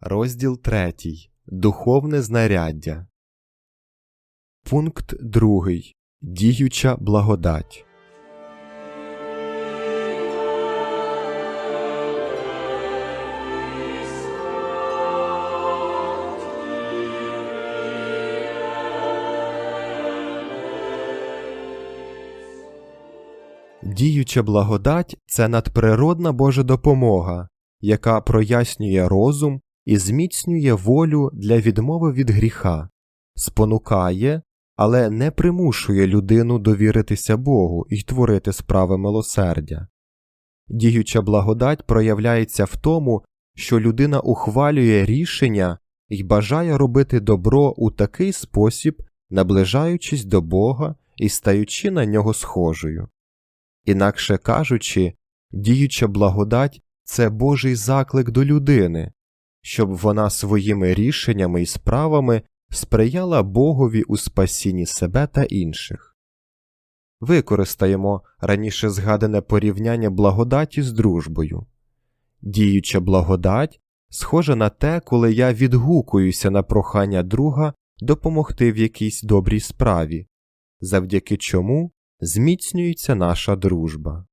Розділ 3. Духовне знаряддя. Пункт 2. Діюча благодать. Діюча благодать це надприродна Божа допомога, яка прояснює розум і зміцнює волю для відмови від гріха, спонукає, але не примушує людину довіритися Богу і творити справи милосердя. Діюча благодать проявляється в тому, що людина ухвалює рішення і бажає робити добро у такий спосіб, наближаючись до Бога і стаючи на нього схожою. Інакше кажучи, діюча благодать це Божий заклик до людини, щоб вона своїми рішеннями і справами сприяла Богові у спасінні себе та інших. Використаємо раніше згадане порівняння благодаті з дружбою. Діюча благодать схожа на те, коли я відгукуюся на прохання друга допомогти в якійсь добрій справі, завдяки чому зміцнюється наша дружба.